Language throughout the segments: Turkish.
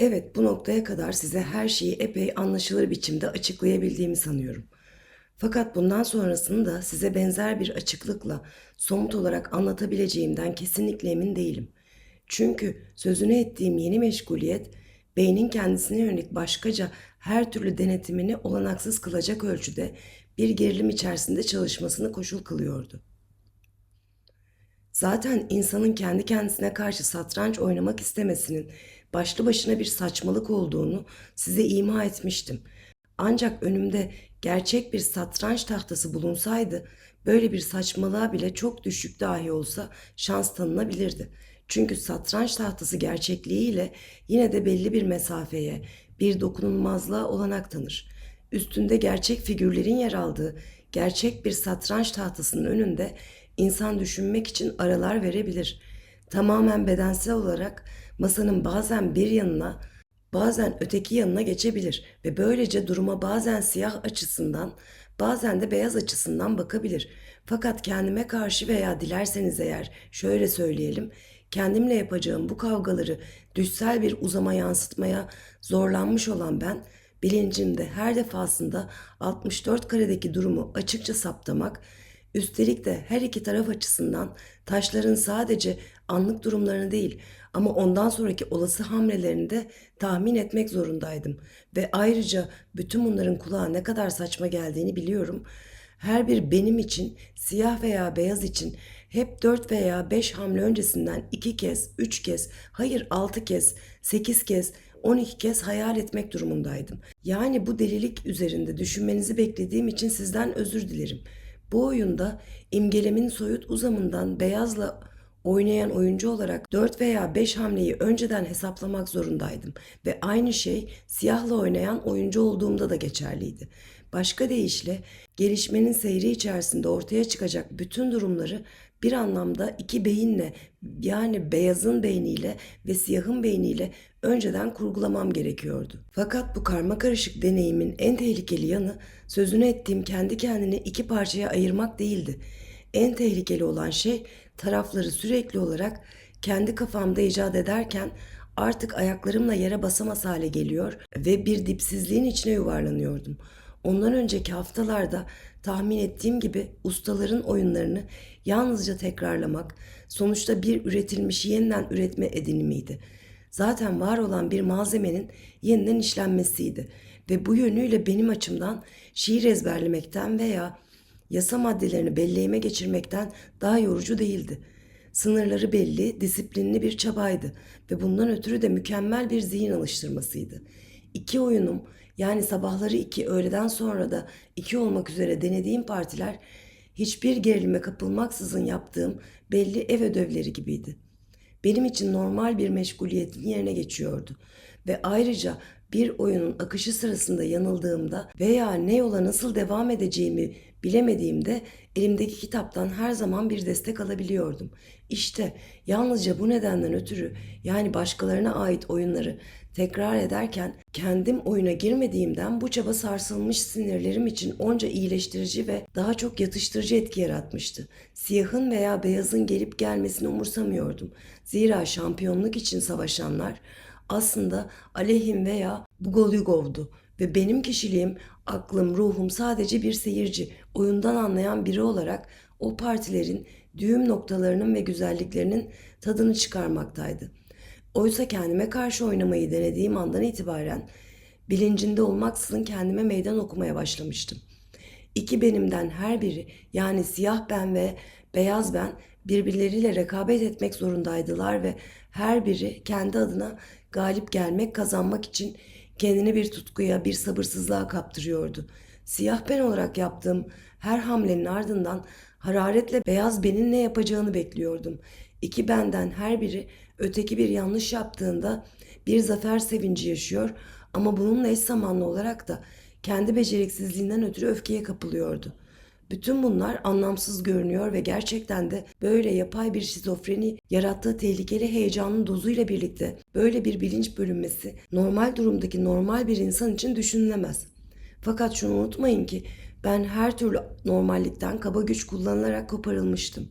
Evet, bu noktaya kadar size her şeyi epey anlaşılır biçimde açıklayabildiğimi sanıyorum. Fakat bundan sonrasını da size benzer bir açıklıkla somut olarak anlatabileceğimden kesinlikle emin değilim. Çünkü sözünü ettiğim yeni meşguliyet beynin kendisine yönelik başkaca her türlü denetimini olanaksız kılacak ölçüde bir gerilim içerisinde çalışmasını koşul kılıyordu. Zaten insanın kendi kendisine karşı satranç oynamak istemesinin başlı başına bir saçmalık olduğunu size ima etmiştim. Ancak önümde gerçek bir satranç tahtası bulunsaydı böyle bir saçmalığa bile çok düşük dahi olsa şans tanınabilirdi. Çünkü satranç tahtası gerçekliğiyle yine de belli bir mesafeye, bir dokunulmazlığa olanak tanır. Üstünde gerçek figürlerin yer aldığı gerçek bir satranç tahtasının önünde insan düşünmek için aralar verebilir. Tamamen bedensel olarak masanın bazen bir yanına, bazen öteki yanına geçebilir ve böylece duruma bazen siyah açısından, bazen de beyaz açısından bakabilir. Fakat kendime karşı veya dilerseniz eğer şöyle söyleyelim, kendimle yapacağım bu kavgaları düşsel bir uzama yansıtmaya zorlanmış olan ben, bilincimde her defasında 64 karedeki durumu açıkça saptamak, üstelik de her iki taraf açısından taşların sadece anlık durumlarını değil ama ondan sonraki olası hamlelerini de tahmin etmek zorundaydım. Ve ayrıca bütün bunların kulağa ne kadar saçma geldiğini biliyorum. Her bir benim için, siyah veya beyaz için hep 4 veya 5 hamle öncesinden 2 kez, 3 kez, hayır 6 kez, 8 kez, 12 kez hayal etmek durumundaydım. Yani bu delilik üzerinde düşünmenizi beklediğim için sizden özür dilerim. Bu oyunda imgelemin soyut uzamından beyazla oynayan oyuncu olarak 4 veya 5 hamleyi önceden hesaplamak zorundaydım ve aynı şey siyahla oynayan oyuncu olduğumda da geçerliydi. Başka deyişle gelişmenin seyri içerisinde ortaya çıkacak bütün durumları bir anlamda iki beyinle yani beyazın beyniyle ve siyahın beyniyle önceden kurgulamam gerekiyordu. Fakat bu karma karışık deneyimin en tehlikeli yanı sözünü ettiğim kendi kendini iki parçaya ayırmak değildi. En tehlikeli olan şey tarafları sürekli olarak kendi kafamda icat ederken artık ayaklarımla yere basamaz hale geliyor ve bir dipsizliğin içine yuvarlanıyordum. Ondan önceki haftalarda tahmin ettiğim gibi ustaların oyunlarını yalnızca tekrarlamak, sonuçta bir üretilmiş yeniden üretme edinimiydi. Zaten var olan bir malzemenin yeniden işlenmesiydi ve bu yönüyle benim açımdan şiir ezberlemekten veya yasa maddelerini belleğime geçirmekten daha yorucu değildi. Sınırları belli, disiplinli bir çabaydı ve bundan ötürü de mükemmel bir zihin alıştırmasıydı. İki oyunum yani sabahları iki, öğleden sonra da iki olmak üzere denediğim partiler hiçbir gerilime kapılmaksızın yaptığım belli ev ödevleri gibiydi. Benim için normal bir meşguliyetin yerine geçiyordu ve ayrıca bir oyunun akışı sırasında yanıldığımda veya ne yola nasıl devam edeceğimi bilemediğimde elimdeki kitaptan her zaman bir destek alabiliyordum. İşte yalnızca bu nedenden ötürü yani başkalarına ait oyunları tekrar ederken kendim oyuna girmediğimden bu çaba sarsılmış sinirlerim için onca iyileştirici ve daha çok yatıştırıcı etki yaratmıştı. Siyahın veya beyazın gelip gelmesini umursamıyordum. Zira şampiyonluk için savaşanlar aslında aleyhim veya Bugolyugov'du ve benim kişiliğim, aklım, ruhum sadece bir seyirci, oyundan anlayan biri olarak o partilerin düğüm noktalarının ve güzelliklerinin tadını çıkarmaktaydı. Oysa kendime karşı oynamayı denediğim andan itibaren bilincinde olmaksızın kendime meydan okumaya başlamıştım. İki benimden her biri yani siyah ben ve beyaz ben birbirleriyle rekabet etmek zorundaydılar ve her biri kendi adına galip gelmek kazanmak için kendini bir tutkuya, bir sabırsızlığa kaptırıyordu. Siyah ben olarak yaptığım her hamlenin ardından hararetle beyaz benin ne yapacağını bekliyordum. İki benden her biri öteki bir yanlış yaptığında bir zafer sevinci yaşıyor ama bununla eş zamanlı olarak da kendi beceriksizliğinden ötürü öfkeye kapılıyordu. Bütün bunlar anlamsız görünüyor ve gerçekten de böyle yapay bir şizofreni yarattığı tehlikeli heyecanın dozuyla birlikte böyle bir bilinç bölünmesi normal durumdaki normal bir insan için düşünülemez. Fakat şunu unutmayın ki ben her türlü normallikten kaba güç kullanılarak koparılmıştım.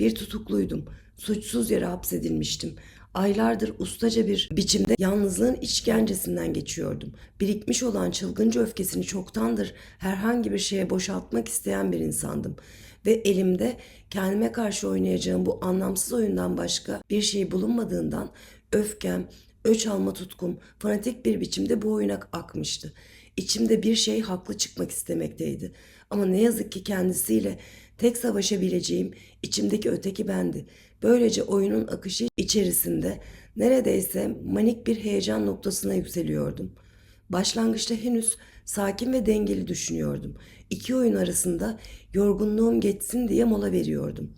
Bir tutukluydum. Suçsuz yere hapsedilmiştim. Aylardır ustaca bir biçimde yalnızlığın işkencesinden geçiyordum. Birikmiş olan çılgınca öfkesini çoktandır herhangi bir şeye boşaltmak isteyen bir insandım. Ve elimde kendime karşı oynayacağım bu anlamsız oyundan başka bir şey bulunmadığından öfkem, öç alma tutkum fanatik bir biçimde bu oyuna akmıştı. İçimde bir şey haklı çıkmak istemekteydi. Ama ne yazık ki kendisiyle tek savaşabileceğim içimdeki öteki bendi. Böylece oyunun akışı içerisinde neredeyse manik bir heyecan noktasına yükseliyordum. Başlangıçta henüz sakin ve dengeli düşünüyordum. İki oyun arasında yorgunluğum geçsin diye mola veriyordum.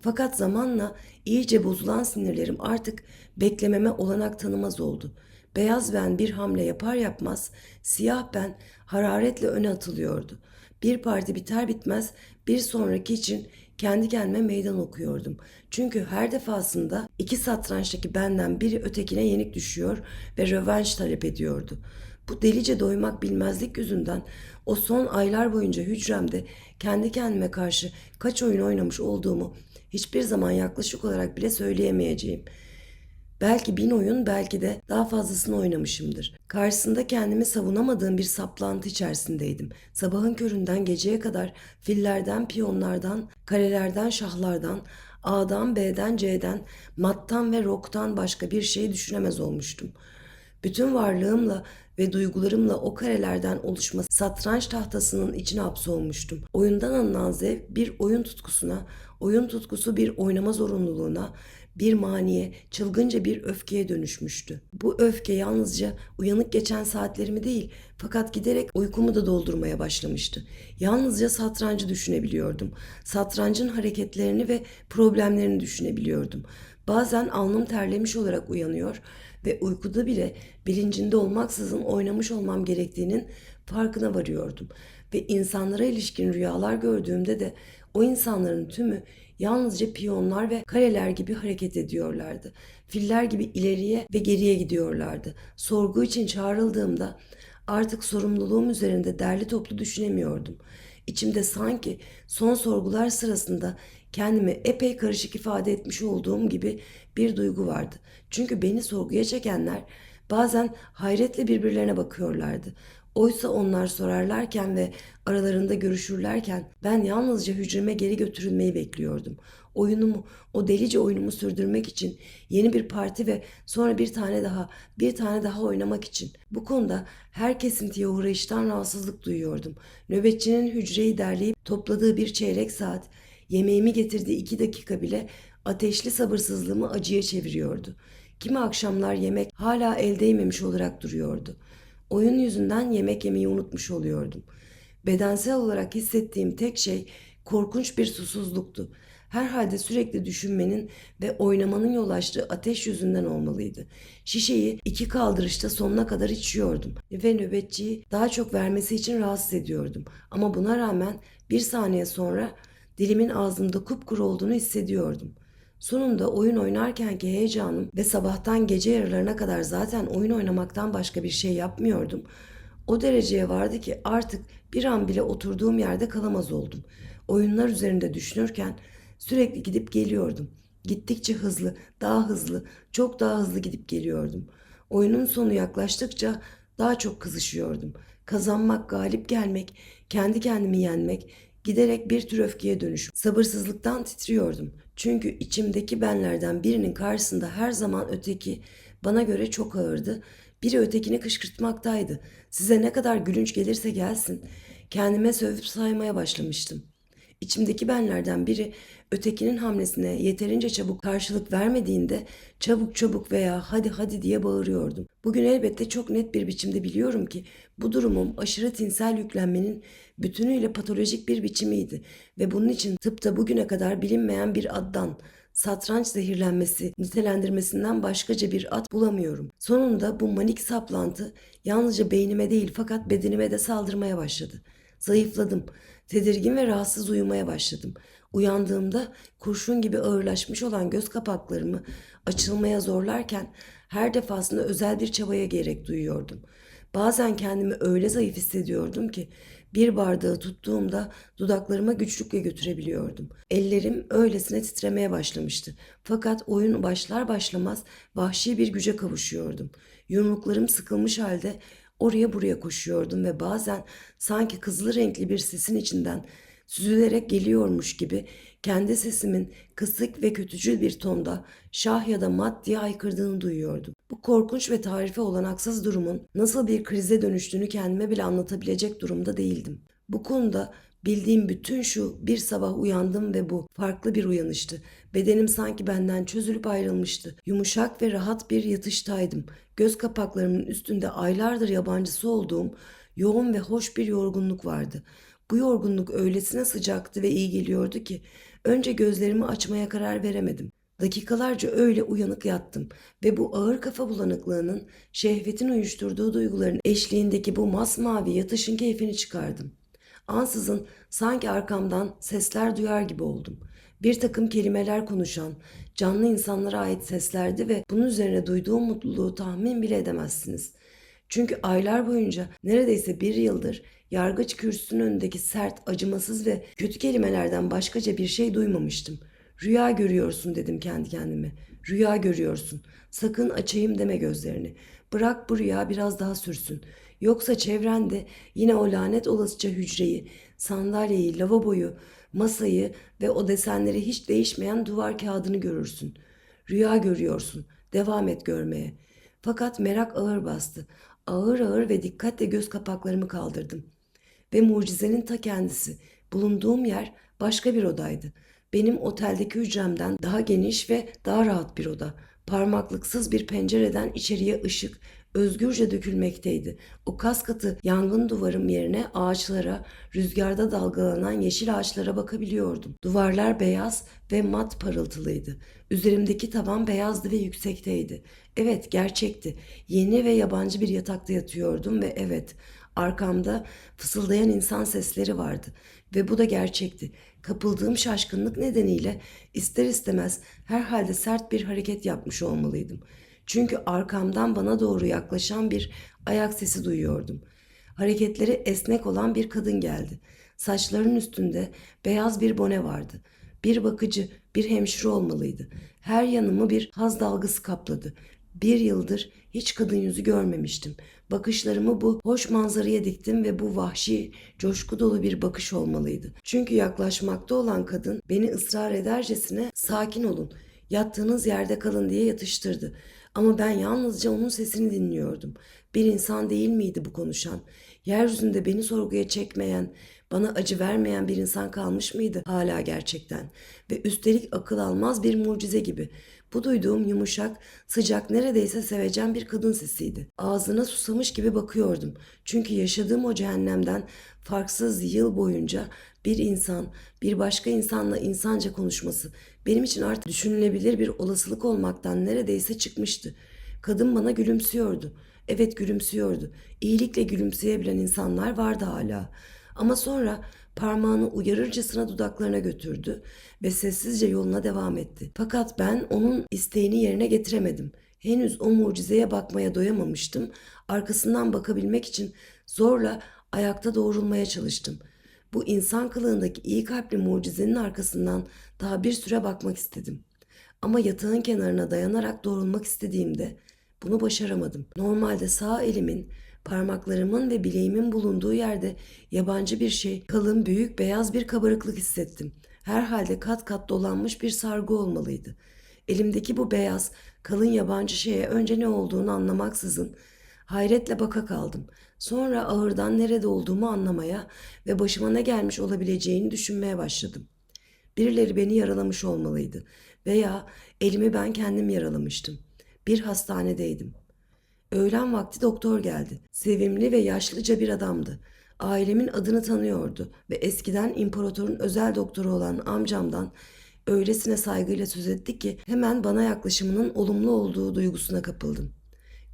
Fakat zamanla iyice bozulan sinirlerim artık beklememe olanak tanımaz oldu. Beyaz ben bir hamle yapar yapmaz siyah ben hararetle öne atılıyordu. Bir parti biter bitmez bir sonraki için kendi kendime meydan okuyordum. Çünkü her defasında iki satrançtaki benden biri ötekine yenik düşüyor ve rövanş talep ediyordu. Bu delice doymak bilmezlik yüzünden o son aylar boyunca hücremde kendi kendime karşı kaç oyun oynamış olduğumu hiçbir zaman yaklaşık olarak bile söyleyemeyeceğim. Belki bin oyun belki de daha fazlasını oynamışımdır. Karşısında kendimi savunamadığım bir saplantı içerisindeydim. Sabahın köründen geceye kadar fillerden, piyonlardan, karelerden, şahlardan, A'dan, B'den, C'den, mattan ve roktan başka bir şey düşünemez olmuştum. Bütün varlığımla ve duygularımla o karelerden oluşma satranç tahtasının içine hapsolmuştum. Oyundan alınan zevk bir oyun tutkusuna, oyun tutkusu bir oynama zorunluluğuna, bir maniye, çılgınca bir öfkeye dönüşmüştü. Bu öfke yalnızca uyanık geçen saatlerimi değil, fakat giderek uykumu da doldurmaya başlamıştı. Yalnızca satrancı düşünebiliyordum. Satrancın hareketlerini ve problemlerini düşünebiliyordum. Bazen alnım terlemiş olarak uyanıyor ve uykuda bile bilincinde olmaksızın oynamış olmam gerektiğinin farkına varıyordum. Ve insanlara ilişkin rüyalar gördüğümde de o insanların tümü yalnızca piyonlar ve kareler gibi hareket ediyorlardı. Filler gibi ileriye ve geriye gidiyorlardı. Sorgu için çağrıldığımda artık sorumluluğum üzerinde derli toplu düşünemiyordum. İçimde sanki son sorgular sırasında kendimi epey karışık ifade etmiş olduğum gibi bir duygu vardı. Çünkü beni sorguya çekenler bazen hayretle birbirlerine bakıyorlardı. Oysa onlar sorarlarken ve aralarında görüşürlerken ben yalnızca hücreme geri götürülmeyi bekliyordum. Oyunumu, o delice oyunumu sürdürmek için yeni bir parti ve sonra bir tane daha, bir tane daha oynamak için. Bu konuda her kesintiye uğrayıştan rahatsızlık duyuyordum. Nöbetçinin hücreyi derleyip topladığı bir çeyrek saat, yemeğimi getirdiği iki dakika bile ateşli sabırsızlığımı acıya çeviriyordu. Kimi akşamlar yemek hala el değmemiş olarak duruyordu. Oyun yüzünden yemek yemeyi unutmuş oluyordum. Bedensel olarak hissettiğim tek şey korkunç bir susuzluktu. Herhalde sürekli düşünmenin ve oynamanın yol açtığı ateş yüzünden olmalıydı. Şişeyi iki kaldırışta sonuna kadar içiyordum ve nöbetçiyi daha çok vermesi için rahatsız ediyordum. Ama buna rağmen bir saniye sonra dilimin ağzımda kupkuru olduğunu hissediyordum. Sonunda oyun oynarkenki heyecanım ve sabahtan gece yarılarına kadar zaten oyun oynamaktan başka bir şey yapmıyordum. O dereceye vardı ki artık bir an bile oturduğum yerde kalamaz oldum. Oyunlar üzerinde düşünürken sürekli gidip geliyordum. Gittikçe hızlı, daha hızlı, çok daha hızlı gidip geliyordum. Oyunun sonu yaklaştıkça daha çok kızışıyordum. Kazanmak, galip gelmek, kendi kendimi yenmek, giderek bir tür öfkeye dönüş. Sabırsızlıktan titriyordum. Çünkü içimdeki benlerden birinin karşısında her zaman öteki bana göre çok ağırdı. Biri ötekini kışkırtmaktaydı. Size ne kadar gülünç gelirse gelsin. Kendime sövüp saymaya başlamıştım. İçimdeki benlerden biri ötekinin hamlesine yeterince çabuk karşılık vermediğinde çabuk çabuk veya hadi hadi diye bağırıyordum. Bugün elbette çok net bir biçimde biliyorum ki bu durumum aşırı tinsel yüklenmenin bütünüyle patolojik bir biçimiydi ve bunun için tıpta bugüne kadar bilinmeyen bir addan satranç zehirlenmesi nitelendirmesinden başkaca bir ad bulamıyorum. Sonunda bu manik saplantı yalnızca beynime değil fakat bedenime de saldırmaya başladı. Zayıfladım. Tedirgin ve rahatsız uyumaya başladım. Uyandığımda kurşun gibi ağırlaşmış olan göz kapaklarımı açılmaya zorlarken her defasında özel bir çabaya gerek duyuyordum. Bazen kendimi öyle zayıf hissediyordum ki Bir bardağı tuttuğumda dudaklarıma güçlükle götürebiliyordum. Ellerim öylesine titremeye başlamıştı. Fakat oyun başlar başlamaz vahşi bir güce kavuşuyordum. Yumruklarım sıkılmış halde oraya buraya koşuyordum ve bazen sanki kızılı renkli bir sesin içinden süzülerek geliyormuş gibi kendi sesimin kısık ve kötücül bir tonda şah ya da mat diye haykırdığını duyuyordum. Bu korkunç ve tarife olanaksız durumun nasıl bir krize dönüştüğünü kendime bile anlatabilecek durumda değildim. Bu konuda bildiğim bütün şu bir sabah uyandım ve bu farklı bir uyanıştı. Bedenim sanki benden çözülüp ayrılmıştı. Yumuşak ve rahat bir yatıştaydım. Göz kapaklarımın üstünde aylardır yabancısı olduğum yoğun ve hoş bir yorgunluk vardı. Bu yorgunluk öylesine sıcaktı ve iyi geliyordu ki önce gözlerimi açmaya karar veremedim. Dakikalarca öyle uyanık yattım ve bu ağır kafa bulanıklığının şehvetin uyuşturduğu duyguların eşliğindeki bu masmavi yatışın keyfini çıkardım. Ansızın sanki arkamdan sesler duyar gibi oldum. Bir takım kelimeler konuşan, canlı insanlara ait seslerdi ve bunun üzerine duyduğum mutluluğu tahmin bile edemezsiniz. Çünkü aylar boyunca neredeyse bir yıldır yargıç kürsüsünün önündeki sert, acımasız ve kötü kelimelerden başkaca bir şey duymamıştım. Rüya görüyorsun dedim kendi kendime. Rüya görüyorsun. Sakın açayım deme gözlerini. Bırak bu rüya biraz daha sürsün. Yoksa çevrende yine o lanet olasıca hücreyi, sandalyeyi, lavaboyu, masayı ve o desenleri hiç değişmeyen duvar kağıdını görürsün. Rüya görüyorsun. Devam et görmeye. Fakat merak ağır bastı. Ağır ağır ve dikkatle göz kapaklarımı kaldırdım. Ve mucizenin ta kendisi. Bulunduğum yer başka bir odaydı. Benim oteldeki hücremden daha geniş ve daha rahat bir oda. Parmaklıksız bir pencereden içeriye ışık özgürce dökülmekteydi. O kas katı yangın duvarım yerine ağaçlara, rüzgarda dalgalanan yeşil ağaçlara bakabiliyordum. Duvarlar beyaz ve mat parıltılıydı. Üzerimdeki tavan beyazdı ve yüksekteydi. Evet, gerçekti. Yeni ve yabancı bir yatakta yatıyordum ve evet, arkamda fısıldayan insan sesleri vardı ve bu da gerçekti. Kapıldığım şaşkınlık nedeniyle ister istemez herhalde sert bir hareket yapmış olmalıydım. Çünkü arkamdan bana doğru yaklaşan bir ayak sesi duyuyordum. Hareketleri esnek olan bir kadın geldi. Saçlarının üstünde beyaz bir bone vardı. Bir bakıcı, bir hemşire olmalıydı. Her yanımı bir haz dalgası kapladı. Bir yıldır hiç kadın yüzü görmemiştim. Bakışlarımı bu hoş manzaraya diktim ve bu vahşi, coşku dolu bir bakış olmalıydı. Çünkü yaklaşmakta olan kadın beni ısrar edercesine sakin olun, yattığınız yerde kalın diye yatıştırdı. Ama ben yalnızca onun sesini dinliyordum. Bir insan değil miydi bu konuşan? Yeryüzünde beni sorguya çekmeyen, bana acı vermeyen bir insan kalmış mıydı hala gerçekten? Ve üstelik akıl almaz bir mucize gibi. Bu duyduğum yumuşak, sıcak, neredeyse sevecen bir kadın sesiydi. Ağzına susamış gibi bakıyordum. Çünkü yaşadığım o cehennemden farksız yıl boyunca bir insan, bir başka insanla insanca konuşması benim için artık düşünülebilir bir olasılık olmaktan neredeyse çıkmıştı. Kadın bana gülümsüyordu. Evet gülümsüyordu. İyilikle gülümseyebilen insanlar vardı hala. Ama sonra parmağını uyarırcasına dudaklarına götürdü ve sessizce yoluna devam etti. Fakat ben onun isteğini yerine getiremedim. Henüz o mucizeye bakmaya doyamamıştım. Arkasından bakabilmek için zorla ayakta doğrulmaya çalıştım. Bu insan kılığındaki iyi kalpli mucizenin arkasından daha bir süre bakmak istedim. Ama yatağın kenarına dayanarak doğrulmak istediğimde bunu başaramadım. Normalde sağ elimin, parmaklarımın ve bileğimin bulunduğu yerde yabancı bir şey, kalın, büyük, beyaz bir kabarıklık hissettim. Herhalde kat kat dolanmış bir sargı olmalıydı. Elimdeki bu beyaz, kalın yabancı şeye önce ne olduğunu anlamaksızın hayretle baka kaldım. Sonra ağırdan nerede olduğumu anlamaya ve başıma ne gelmiş olabileceğini düşünmeye başladım. Birileri beni yaralamış olmalıydı veya elimi ben kendim yaralamıştım. Bir hastanedeydim. Öğlen vakti doktor geldi. Sevimli ve yaşlıca bir adamdı. Ailemin adını tanıyordu ve eskiden imparatorun özel doktoru olan amcamdan öylesine saygıyla söz etti ki hemen bana yaklaşımının olumlu olduğu duygusuna kapıldım.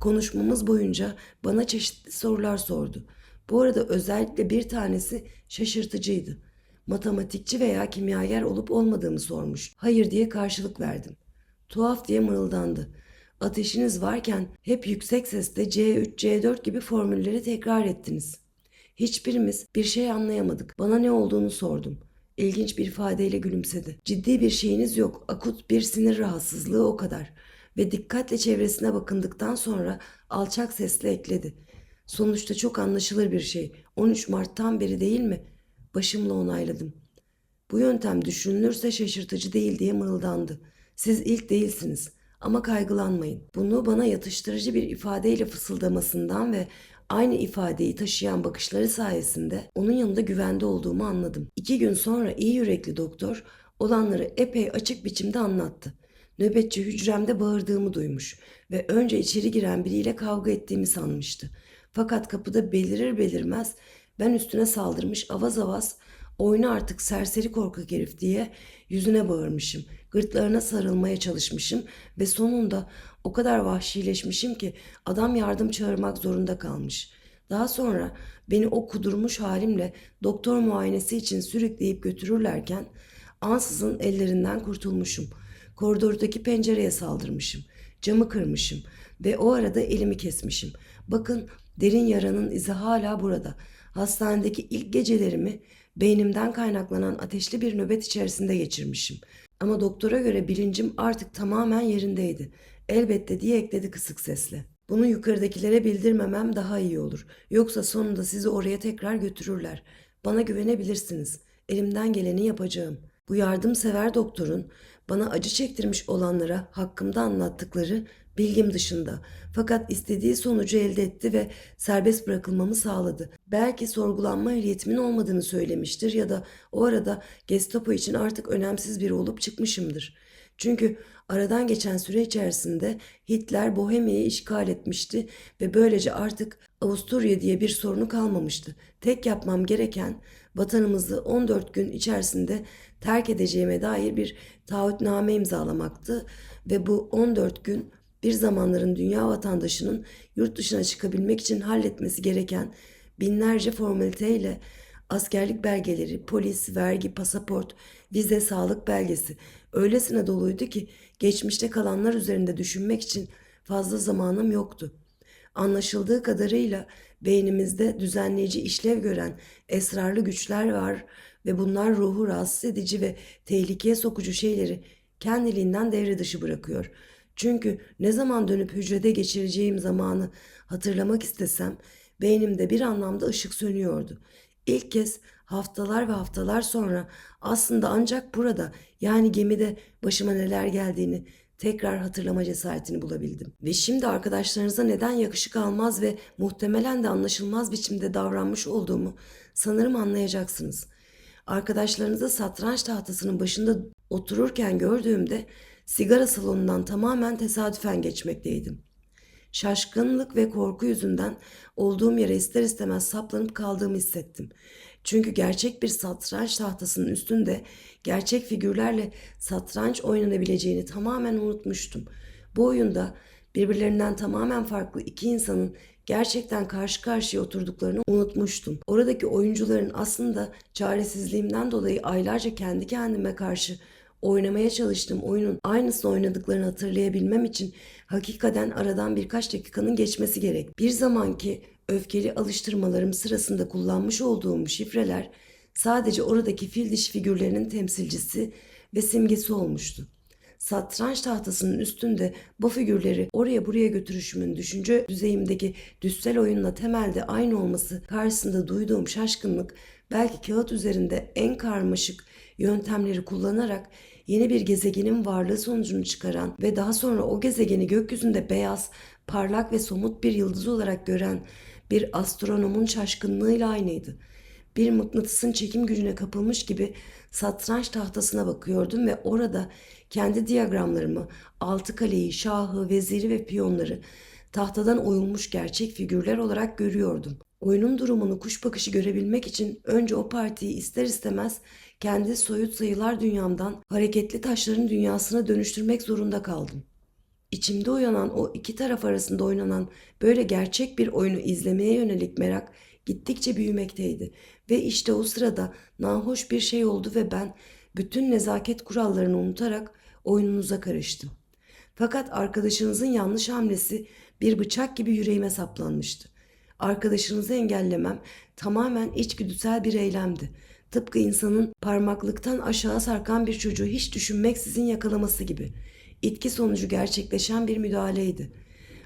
Konuşmamız boyunca bana çeşitli sorular sordu. Bu arada özellikle bir tanesi şaşırtıcıydı. Matematikçi veya kimyager olup olmadığımı sormuş. Hayır diye karşılık verdim. Tuhaf diye mırıldandı. Ateşiniz varken hep yüksek sesle C3, C4 gibi formülleri tekrar ettiniz. Hiçbirimiz bir şey anlayamadık. Bana ne olduğunu sordum. İlginç bir ifadeyle gülümsedi. Ciddi bir şeyiniz yok. Akut bir sinir rahatsızlığı o kadar. Ve dikkatle çevresine bakındıktan sonra alçak sesle ekledi. Sonuçta çok anlaşılır bir şey. 13 Mart'tan beri değil mi? Başımla onayladım. Bu yöntem düşünülürse şaşırtıcı değil diye mırıldandı. Siz ilk değilsiniz ama kaygılanmayın. Bunu bana yatıştırıcı bir ifadeyle fısıldamasından ve aynı ifadeyi taşıyan bakışları sayesinde onun yanında güvende olduğumu anladım. İki gün sonra iyi yürekli doktor olanları epey açık biçimde anlattı. Nöbetçi hücremde bağırdığımı duymuş ve önce içeri giren biriyle kavga ettiğimi sanmıştı. Fakat kapıda belirir belirmez ben üstüne saldırmış avaz avaz oyna artık serseri korkak herif diye yüzüne bağırmışım. Gırtlarına sarılmaya çalışmışım ve sonunda o kadar vahşileşmişim ki adam yardım çağırmak zorunda kalmış. Daha sonra beni o kudurmuş halimle doktor muayenesi için sürükleyip götürürlerken ansızın ellerinden kurtulmuşum. Koridordaki pencereye saldırmışım. Camı kırmışım ve o arada elimi kesmişim. Bakın derin yaranın izi hala burada. Hastanedeki ilk gecelerimi beynimden kaynaklanan ateşli bir nöbet içerisinde geçirmişim. Ama doktora göre bilincim artık tamamen yerindeydi. Elbette diye ekledi kısık sesle. Bunu yukarıdakilere bildirmemem daha iyi olur. Yoksa sonunda sizi oraya tekrar götürürler. Bana güvenebilirsiniz. Elimden geleni yapacağım. Bu yardımsever doktorun bana acı çektirmiş olanlara hakkımda anlattıkları bilgim dışında. Fakat istediği sonucu elde etti ve serbest bırakılmamı sağladı. Belki sorgulanma ehliyetimin olmadığını söylemiştir ya da o arada Gestapo için artık önemsiz biri olup çıkmışımdır. Çünkü aradan geçen süre içerisinde Hitler Bohemia'yı işgal etmişti ve böylece artık Avusturya diye bir sorunu kalmamıştı. Tek yapmam gereken vatanımızı 14 gün içerisinde terk edeceğime dair bir taahhütname imzalamaktı ve bu 14 gün bir zamanların dünya vatandaşının yurt dışına çıkabilmek için halletmesi gereken binlerce formaliteyle askerlik belgeleri, polis, vergi, pasaport, vize, sağlık belgesi öylesine doluydu ki geçmişte kalanlar üzerinde düşünmek için fazla zamanım yoktu. Anlaşıldığı kadarıyla beynimizde düzenleyici işlev gören esrarlı güçler var ve bunlar ruhu rahatsız edici ve tehlikeye sokucu şeyleri kendiliğinden devre dışı bırakıyor. Çünkü ne zaman dönüp hücrede geçireceğim zamanı hatırlamak istesem beynimde bir anlamda ışık sönüyordu. İlk kez haftalar ve haftalar sonra aslında ancak burada yani gemide başıma neler geldiğini tekrar hatırlama cesaretini bulabildim. Ve şimdi arkadaşlarınıza neden yakışık almaz ve muhtemelen de anlaşılmaz biçimde davranmış olduğumu sanırım anlayacaksınız. Arkadaşlarınızı satranç tahtasının başında otururken gördüğümde sigara salonundan tamamen tesadüfen geçmekteydim. Şaşkınlık ve korku yüzünden olduğum yere ister istemez saplanıp kaldığımı hissettim. Çünkü gerçek bir satranç tahtasının üstünde gerçek figürlerle satranç oynanabileceğini tamamen unutmuştum. Bu oyunda birbirlerinden tamamen farklı iki insanın gerçekten karşı karşıya oturduklarını unutmuştum. Oradaki oyuncuların aslında çaresizliğimden dolayı aylarca kendi kendime karşı oynamaya çalıştığım oyunun aynısını oynadıklarını hatırlayabilmem için hakikaten aradan birkaç dakikanın geçmesi gerek. Bir zamanki öfkeli alıştırmalarım sırasında kullanmış olduğum şifreler sadece oradaki fil dişi figürlerinin temsilcisi ve simgesi olmuştu. Satranç tahtasının üstünde bu figürleri oraya buraya götürüşümün düşünce düzeyimdeki düssel oyunla temelde aynı olması karşısında duyduğum şaşkınlık belki kağıt üzerinde en karmaşık yöntemleri kullanarak yeni bir gezegenin varlığı sonucunu çıkaran ve daha sonra o gezegeni gökyüzünde beyaz, parlak ve somut bir yıldız olarak gören bir astronomun şaşkınlığıyla aynıydı. Bir mıknatısın çekim gücüne kapılmış gibi satranç tahtasına bakıyordum ve orada kendi diyagramlarımı, altı kaleyi, şahı, veziri ve piyonları tahtadan oyulmuş gerçek figürler olarak görüyordum. Oyunun durumunu kuş bakışı görebilmek için önce o partiyi ister istemez kendi soyut sayılar dünyamdan hareketli taşların dünyasına dönüştürmek zorunda kaldım. İçimde uyanan o iki taraf arasında oynanan böyle gerçek bir oyunu izlemeye yönelik merak gittikçe büyümekteydi. Ve işte o sırada nahoş bir şey oldu ve ben bütün nezaket kurallarını unutarak oyununuza karıştım. Fakat arkadaşınızın yanlış hamlesi bir bıçak gibi yüreğime saplanmıştı. Arkadaşınızı engellemem tamamen içgüdüsel bir eylemdi. Tıpkı insanın parmaklıktan aşağı sarkan bir çocuğu hiç düşünmeksizin yakalaması gibi. İtki sonucu gerçekleşen bir müdahaleydi.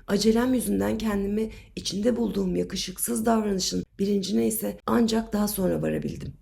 Acelem yüzünden kendimi içinde bulduğum yakışıksız davranışın bilincine ise ancak daha sonra varabildim.